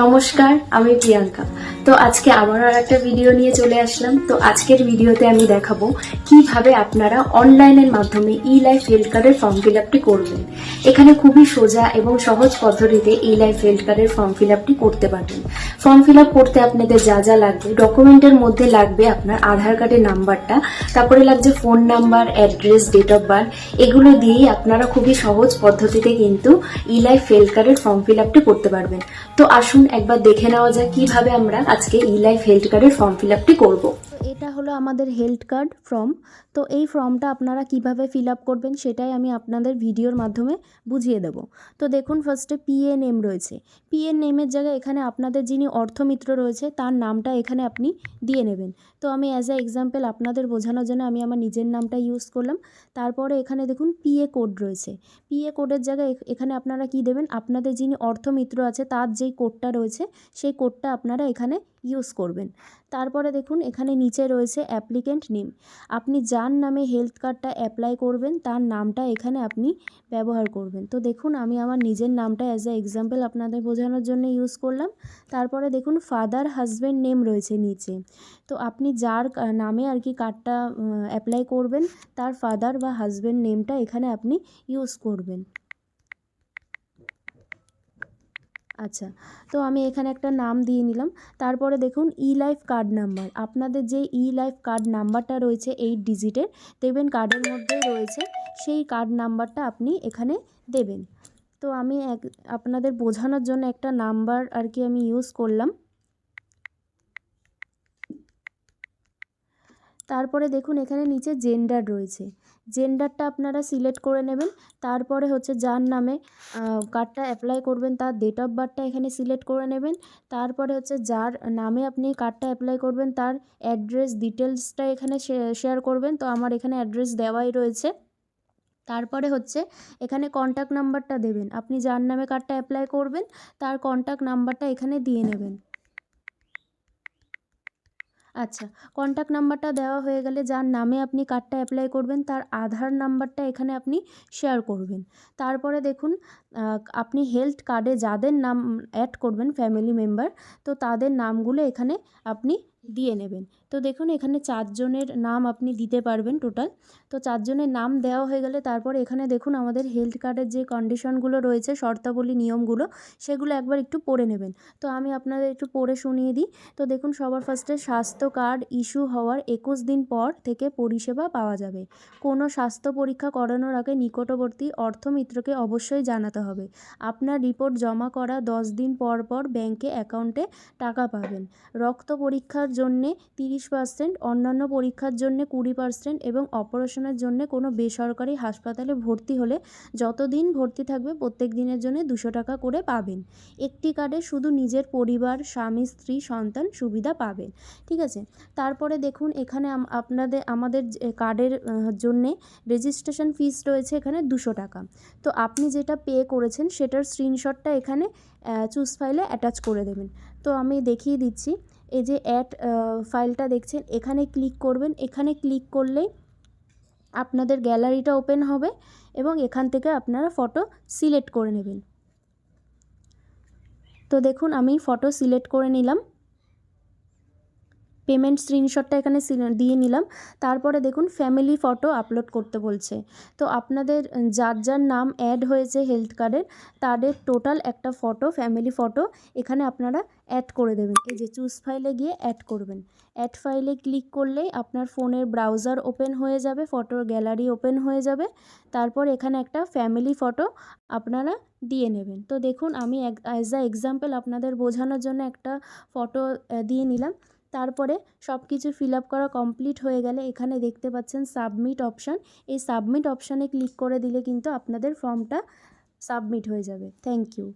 নমস্কার আমি প্রিয়াঙ্কা। তো আজকে আবার আর একটা ভিডিও নিয়ে চলে আসলাম। তো আজকের ভিডিওতে আমি দেখাবো কীভাবে আপনারা অনলাইনের মাধ্যমে ই লাইফ হেলথ কার্ডের ফর্ম ফিল আপটি করবেন। এখানে খুবই সোজা এবং সহজ পদ্ধতিতে ই লাইফ হেলথ কার্ডের ফর্ম ফিল আপটি করতে পারবেন। ফর্ম ফিল আপ করতে আপনাদের যা যা লাগবে ডকুমেন্টের মধ্যে লাগবে আপনার আধার কার্ডের নাম্বারটা তারপরে লাগছে phone number address date of birth এগুলো দিয়েই আপনারা খুবই সহজ পদ্ধতিতে কিন্তু ই লাইফ হেলথ কার্ডের ফর্ম ফিল আপটি করতে পারবেন। তো আসুন একবার দেখে নেওয়া যাক কীভাবে আমরা আজকে ই লাইফ হেলথ কার্ডের ফর্ম ফিল আপটি করব। আমাদের হেলথ কার্ড ফর্ম তো এই ফর্মটা আপনারা কীভাবে ফিল আপ করবেন সেটাই আমি আপনাদের ভিডিওর মাধ্যমে বুঝিয়ে দেবো। তো দেখুন ফার্স্টে পিএ নেম রয়েছে। পিএ নেমের জায়গায় এখানে আপনাদের যিনি অর্থমিত্র রয়েছে, তার নামটা এখানে আপনি দিয়ে নেবেন। তো আমি অ্যাজ আ এক্সাম্পল আপনাদের বোঝানোর জন্য আমি আমার নিজের নামটা ইউজ করলাম। তারপরে এখানে দেখুন পিএ কোড রয়েছে। পিএ কোডের জায়গায় এখানে আপনারা কি দেবেন? আপনাদের যিনি অর্থমিত্র আছে, তার যেই কোডটা রয়েছে, সেই কোডটা আপনারা এখানে ইউজ করবেন। তারপরে দেখুন, এখানে নিচে রয়েছে অ্যাপ্লিকেন্ট নেম আপনি যার নামে হেলথ কার্ডটা অ্যাপ্লাই করবেন, তার নামটা এখানে আপনি ব্যবহার করবেন। তো দেখুন, আমি আমার নিজের নামটা অ্যাজ আ এক্সাম্পল আপনাদের বোঝানোর জন্য ইউজ করলাম। তারপরে দেখুন ফাদার হাজব্যান্ড নেম রয়েছে নিচে। তো আপনি যার নামে আর কি কার্ডটা অ্যাপ্লাই করবেন, তার ফাদার বা হাজব্যান্ড নেমটা এখানে আপনি ইউজ করবেন। আচ্ছা তো আমি এখানে একটা নাম দিয়ে নিলাম। তারপরে দেখুন ই লাইফ কার্ড নাম্বার আপনাদের যে ই লাইফ কার্ড নাম্বারটা রয়েছে এইট ডিজিটের দেখবেন কার্ডের মধ্যেই রয়েছে, সেই কার্ড নাম্বারটা আপনি এখানে দেবেন। তো আমি এক, আপনাদের বোঝানোর জন্য একটা নাম্বার আর কি আমি ইউজ করলাম। তারপরে দেখুন, এখানে নিচে জেন্ডার রয়েছে। জেন্ডারটা আপনারা সিলেক্ট করে নেবেন। তারপরে হচ্ছে যার নামে কার্ডটা অ্যাপ্লাই করবেন, তার ডেট অফ বার্থটা এখানে সিলেক্ট করে নেবেন। তারপরে হচ্ছে যার নামে আপনি কার্ডটা অ্যাপ্লাই করবেন, তার অ্যাড্রেস ডিটেলসটা এখানে শেয়ার করবেন। তো আমার এখানে অ্যাড্রেস দেওয়াই রয়েছে। তারপরে হচ্ছে এখানে কন্ট্যাক্ট নাম্বারটা দেবেন। আপনি যার নামে কার্ডটা অ্যাপ্লাই করবেন, তার কন্ট্যাক্ট নাম্বারটা এখানে দিয়ে নেবেন। আচ্ছা কন্ট্যাক্ট নাম্বারটা দেওয়া হয়ে গেলে যার নামে আপনি কার্ডটা অ্যাপ্লাই করবেন, তার আধার নাম্বারটা এখানে আপনি শেয়ার করবেন। তারপরে দেখুন আপনি হেলথ কার্ডে যাদের নাম অ্যাড করবেন ফ্যামিলি মেম্বার তো তাদের নামগুলো এখানে আপনি দিয়ে নেবেন। তো দেখুন, এখানে চারজনের নাম আপনি দিতে পারবেন টোটাল তো চারজনের নাম দেওয়া হয়ে গেলে তারপর এখানে দেখুন, আমাদের হেলথ কার্ডের যে কন্ডিশনগুলো রয়েছে, শর্তাবলী নিয়মগুলো, সেগুলো একবার একটু পড়ে নেবেন। তো আমি আপনাদের একটু পড়ে শুনিয়ে দিই। তো দেখুন, সবার ফার্স্টে স্বাস্থ্য কার্ড ইস্যু হওয়ার একুশ দিন পর থেকে পরিষেবা পাওয়া যাবে। কোনো স্বাস্থ্য পরীক্ষা করানোর আগে নিকটবর্তী অর্থমিত্রকে অবশ্যই জানাতে হবে। আপনার রিপোর্ট জমা করা দশ দিন পর পর ব্যাংকে অ্যাকাউন্টে টাকা পাবেন। রক্ত পরীক্ষার জন্যে তিরিশ পার্সেন্ট অন্যান্য পরীক্ষার জন্যে কুড়ি পার্সেন্ট এবং অপারেশনের জন্য কোনো বেসরকারি হাসপাতালে ভর্তি হলে যতদিন ভর্তি থাকবে প্রত্যেক দিনের জন্য দুশো টাকা করে পাবেন। একটি কার্ডে শুধু নিজের পরিবার, স্বামী, স্ত্রী, সন্তান সুবিধা পাবেন। ঠিক আছে? তারপরে দেখুন এখানে আপনাদের, আমাদের কার্ডের জন্যে রেজিস্ট্রেশন ফিস রয়েছে এখানে দুশো টাকা। তো আপনি যেটা পে করেছেন সেটার স্ক্রিনশটটা এখানে চুজ ফাইলে অ্যাটাচ করে দেবেন। তো আমি দেখিয়ে দিচ্ছি। এই যে অ্যাড ফাইলটা দেখছেন, এখানে ক্লিক করবেন। এখানে ক্লিক করলেই আপনাদের গ্যালারিটা ওপেন হবে এবং এখান থেকে আপনারা ফটো সিলেক্ট করে নেবেন। তো দেখুন, আমি ফটো সিলেক্ট করে নিলাম। পেমেন্ট স্ক্রিনশটটা এখানে দিয়ে নিলাম। তারপরে দেখুন ফ্যামিলি ফটো আপলোড করতে বলছে। তো আপনাদের যার যার নাম অ্যাড হয়েছে হেলথ কার্ডের তাদের টোটাল একটা ফটো ফ্যামিলি ফটো এখানে আপনারা অ্যাড করে দেবেন। এই যে চুজ ফাইলে গিয়ে অ্যাড করবেন। অ্যাড ফাইলে ক্লিক করলেই আপনার ফোনের ব্রাউজার ওপেন হয়ে যাবে ফটোর গ্যালারি ওপেন হয়ে যাবে। তারপর এখানে একটা ফ্যামিলি ফটো আপনারা দিয়ে নেবেন। তো দেখুন আমি অ্যাজ আ এক্সাম্পল আপনাদের বোঝানোর জন্য একটা ফটো দিয়ে নিলাম। তারপরে সব কিছু ফিল আপ করা কমপ্লিট হয়ে গেলে এখানে দেখতে পাচ্ছেন সাবমিট অপশান এই সাবমিট অপশানে ক্লিক করে দিলে কিন্তু আপনাদের ফর্মটা সাবমিট হয়ে যাবে। Thank you